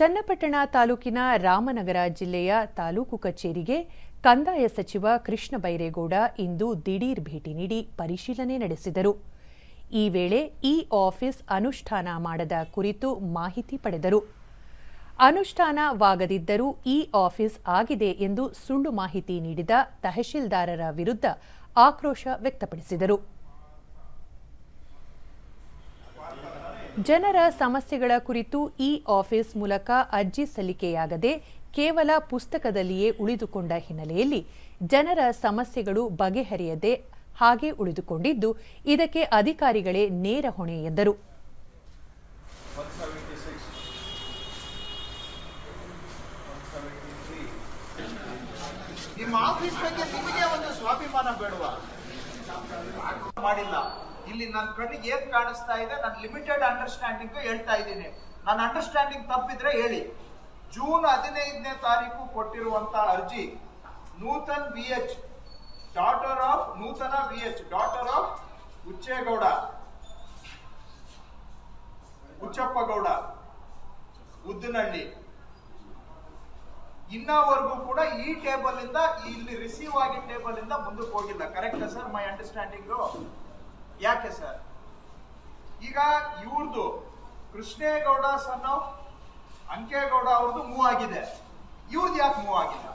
ಚನ್ನಪಟ್ಟಣ ತಾಲೂಕಿನ ರಾಮನಗರ ಜಿಲ್ಲೆಯ ತಾಲೂಕು ಕಚೇರಿಗೆ ಕಂದಾಯ ಸಚಿವ ಕೃಷ್ಣ ಬೈರೇಗೌಡ ಇಂದು ದಿಢೀರ್ ಭೇಟಿ ನೀಡಿ ಪರಿಶೀಲನೆ ನಡೆಸಿದರು. ಈ ವೇಳೆ ಇ ಆಫೀಸ್ ಅನುಷ್ಠಾನ ಮಾಡದ ಕುರಿತು ಮಾಹಿತಿ ಪಡೆದರು. ಅನುಷ್ಠಾನವಾಗದಿದ್ದರೂ ಇ ಆಫೀಸ್ ಆಗಿದೆ ಎಂದು ಸುಳ್ಳು ಮಾಹಿತಿ ನೀಡಿದ ತಹಶೀಲ್ದಾರರ ವಿರುದ್ಧ ಆಕ್ರೋಶ ವ್ಯಕ್ತಪಡಿಸಿದರು. ಜನರ ಸಮಸ್ಯೆಗಳ ಕುರಿತು ಇ ಆಫೀಸ್ ಮೂಲಕ ಅರ್ಜಿ ಸಲ್ಲಿಕೆಯಾಗದೆ ಕೇವಲ ಪುಸ್ತಕದಲ್ಲಿಯೇ ಉಳಿದುಕೊಂಡ ಹಿನ್ನೆಲೆಯಲ್ಲಿ ಜನರ ಸಮಸ್ಯೆಗಳು ಬಗೆಹರಿಯದೆ ಹಾಗೆ ಉಳಿದುಕೊಂಡಿದ್ದು, ಇದಕ್ಕೆ ಅಧಿಕಾರಿಗಳೇ ನೇರ ಹೊಣೆ ಎಂದರು. ಸ್ವಾಭಿಮಾನ ಬೇಡವಾ. ಮಾಡಿಲ್ಲ. ಇಲ್ಲಿ ನನ್ನ ಕಣ್ಣಿಗೆ ಏನ್ ಕಾಣಿಸ್ತಾ ಇದೆ, ನಾನು ಲಿಮಿಟೆಡ್ ಅಂಡರ್ಸ್ಟ್ಯಾಂಡಿಂಗ್ ಹೇಳ್ತಾ ಇದ್ದೀನಿ. ನನ್ನ ಅಂಡರ್ಸ್ಟ್ಯಾಂಡಿಂಗ್ ತಪ್ಪಿದ್ರೆ ಹೇಳಿ. ಜೂನ್ ಹದಿನೈದನೇ ತಾರೀಕು ಕೊಟ್ಟಿರುವಂತ ಅರ್ಜಿ, Nutan B H daughter of Nutana V H daughter of Ucchegowda Ucchappagowda Uddanahalli. ಇನ್ನವರೆಗೂ ಕೂಡ ಈ ಟೇಬಲ್ ಇಂದ, ಇಲ್ಲಿ ರಿಸೀವ್ ಆಗಿ ಟೇಬಲ್ ಇಂದ ಮುಂದಕ್ಕೆ ಹೋಗಿಲ್ಲ. ಕರೆಕ್ಟ್ ಸರ್ ಮೈ ಅಂಡರ್ಸ್ಟ್ಯಾಂಡಿಂಗ್ ಯಾಕೆ ಸರ್? ಈಗ ಇವ್ರದ್ದು ಕೃಷ್ಣೇಗೌಡ ಸನ್ ಆಫ್ ಅಂಕೇಗೌಡ ಅವ್ರದ್ದು ಮೂವ್ ಆಗಿದೆ. ಇವ್ರದ್ದು ಯಾಕೆ ಮೂವ್ ಆಗಿಲ್ಲ